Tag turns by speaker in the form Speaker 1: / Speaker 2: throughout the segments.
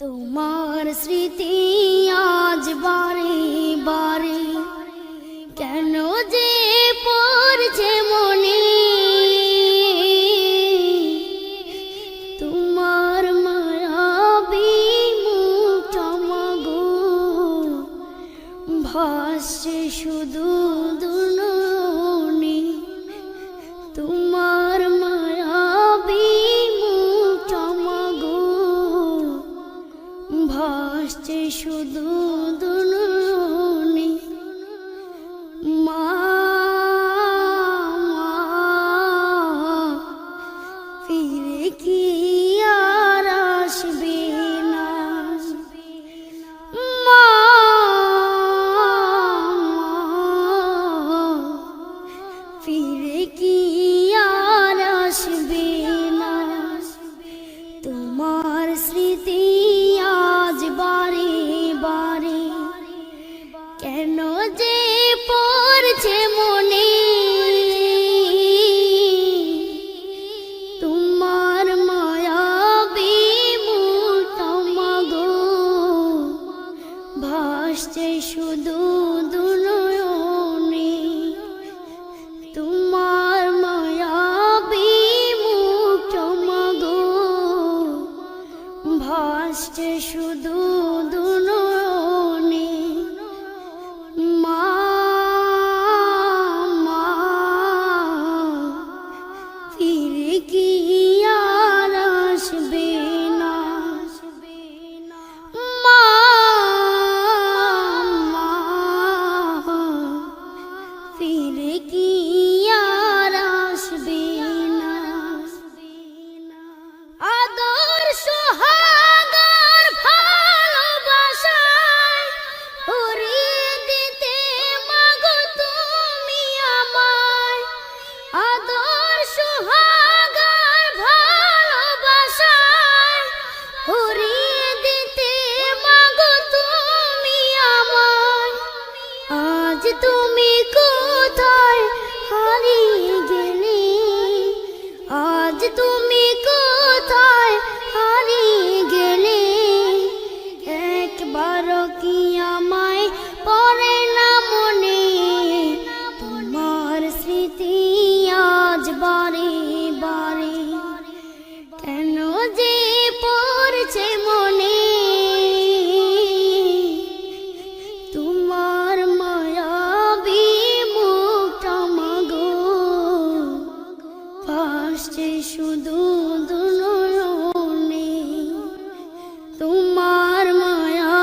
Speaker 1: তোমার স্মৃতি আজ বারে বারে, কেন যে পড়ছে মনে? তোমার মায়াবি মুগো, ভাসছে শুধু দুনি তোমার Şurada শুধু আসছে শুধু দুলনে তোমার মায়া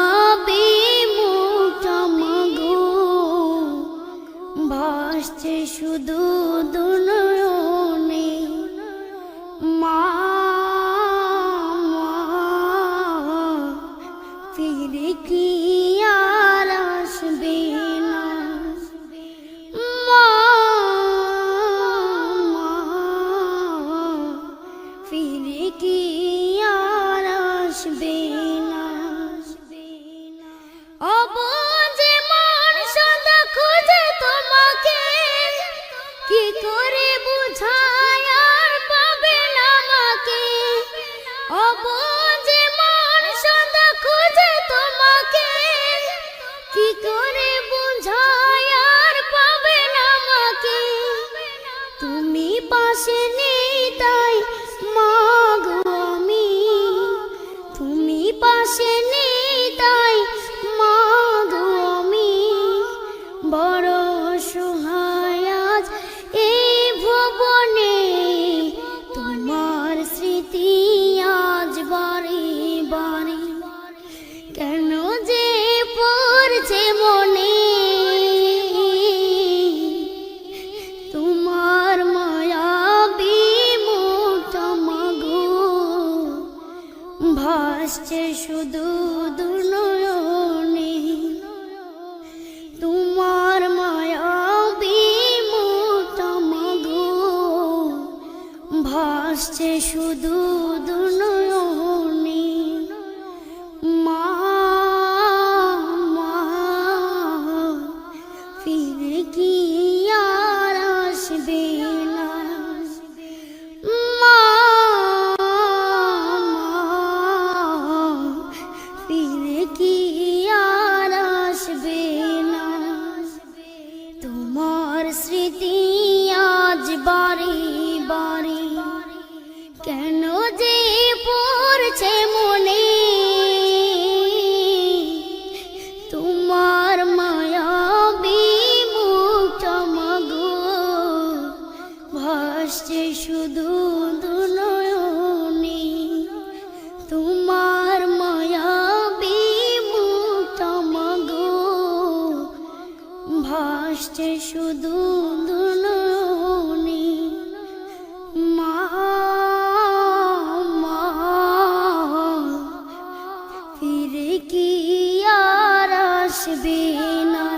Speaker 1: বিমুটা মাগো। ভাসছে শুধু দুল শুধু শুধু দুনয়নি তোমার মায়া বিমুতমগো ভাসছে শুধু দুনয়নি মা। ফিরে কি আর আসবে না?